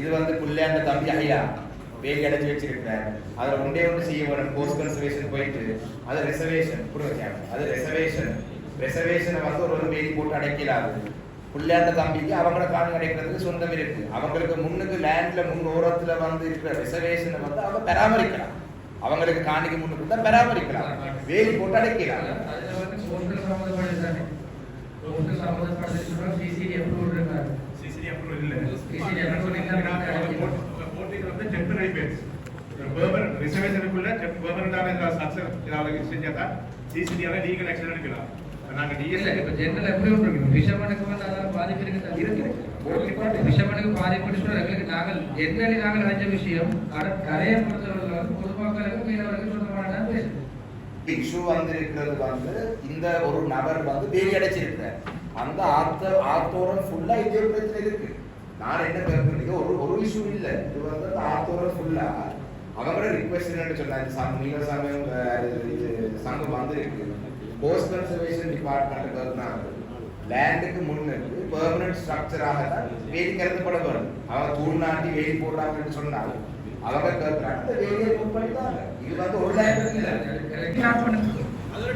இது வந்து புள்ளையாண்ட தம்பி ஐயா வேலி அடைச்சு வச்சிருக்கிறார். அதில் ஒன்றே ஒன்று செய்ய வேணும் போஸ்ட் கன்சர்வேஷன் போயிட்டு அது ரிசர்வேஷன் கொடுங்க அது ரிசர்வேஷன் ரிசர்வேஷனை வந்து ஒரு ஒரு வேலி போட்டு அடைக்கலாது புள்ளையாண்ட தம்பிக்கு அவங்கள காணி அடைக்கிறதுக்கு சொந்தம் இருக்கு. அவங்களுக்கு முன்னுக்கு லேண்ட்ல முன் ஓரத்துல வந்து இருக்கிற ரிசர்வேஷனை வந்து அவங்க பராமரிக்கலாம். அவங்களுக்கு காணிக்கு முன்னுக்கு தான் பராமரிக்கலாம். வேலி போட்டு அடைக்கலாம் அதுல இதாவது செஞ்சாதான் சிசிடியால லீகல் ஆக்ஷன் எடுக்கலாம். நாங்க இல்ல டிஎஸ்ஐ இப்ப ஜெனரல் அப்ரூவல் இருக்கு விஷமனுக்கு வந்து அதான் பாதிப்பு இருக்கு. இருக்கு. விஷமனுக்கு பாதிப்பு எங்களுக்கு நாங்கள் ஜெனரலி நாங்கள் அறிஞ்ச விஷயம் கர- கரையை பொறுத்தவரை வந்து பொதுமக்களுக்கு மீனவர்களுக்கு சொந்தமானதான் பேசுது இஷ்யூ வந்து இருக்கிறது வந்து இந்த ஒரு நபர் வந்து அடைச்சிருக்கிறார். அந்த ஆத்த ஆத்தோரம் ஃபுல்லா இதே பிரச்சனை இருக்கு. நான் என்ன கேட்கறீங்க ஒரு ஒரு இஷ்யூ இல்ல. இது வந்து ஆத்தோரம் ஃபுல்லா அவங்களோட ரிக்வெஸ்ட் என்னன்னு சொன்னாங்க சம் நீங்க சமயம் அஹ், இது சங்கம் வந்திருக்கு. போஸ்ட் கன்சர்வேஷன் டிபார்ட்மெண்ட் இருந்தாங்க லேண்டுக்கு முன்னுக்கு பெர்மனன்ட் ஸ்ட்ரக்சராக தான் வேலி கருதப்பட வரும் அவங்க தூண் நாட்டி வேலி போடுறாங்கன்னு சொன்னாங்க அவங்க அந்த வேலியை மூவ் பண்ணிட்டாங்க. இது வந்து ஒரு லேண்ட் இல்லை. அது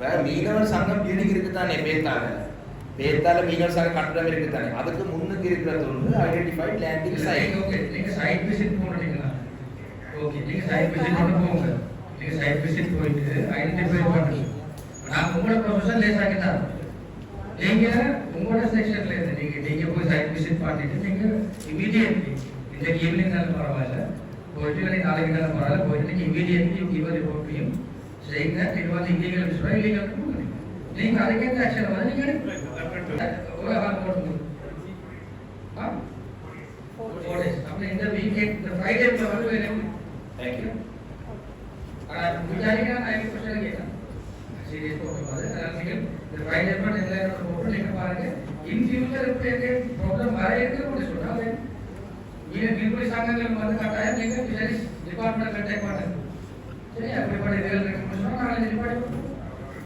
இப்போ மீனவர் சங்கம் பில்டிங் இருக்குதானே? பேத்தால பேத்தால மீனவர் சங்கம் கட்டடம் இருக்குதானே? அதுக்கு முன்னுக்கு இருக்கிறது வந்து ஐடென்டிஃபைட் லேண்டிங் சைட் ஓகே நீங்க சைட் விசிட் போறீங்களா ஓகே நீங்க சைட் விசிட் பண்ண போங்க. நீங்க சைட் விசிட் போயிட்டு ஐடென்டிஃபை பண்ணுங்க. நான் உங்களோட ப்ரொஃபஷன் லேஸ் ஆக்கி தரேன் நீங்க உங்களோட செக்ஷன்ல இருந்து நீங்க நீங்க போய் சைட் விசிட் பண்ணிட்டு நீங்க இமீடியட்லி இந்த ஈவினிங் நாள் பரவாயில்ல. போயிட்டு இல்லை நாளைக்கு நாள் பரவாயில்ல. போயிட்டு நீங்க இமீடியட்லி கிவ் ரிப்போர்ட்டையும் செய்யுங்க இது வந்து இல்லீகல் விஷயம் இல்லீகல் கொடுங்க நீங்க அதுக்கேற்ற ஆக்ஷன் வந்து நீங்க எடுங்க. ஒரு ஆள் போட்டு ஆ Four days. அப்ப இந்த weekend, இந்த Friday ல வந்து வேணும். Thank you. ஆனா, சரியா? அப்படிப்பட்ட இதுகள் இருக்குன்னு சொன்னா நாளைக்கு.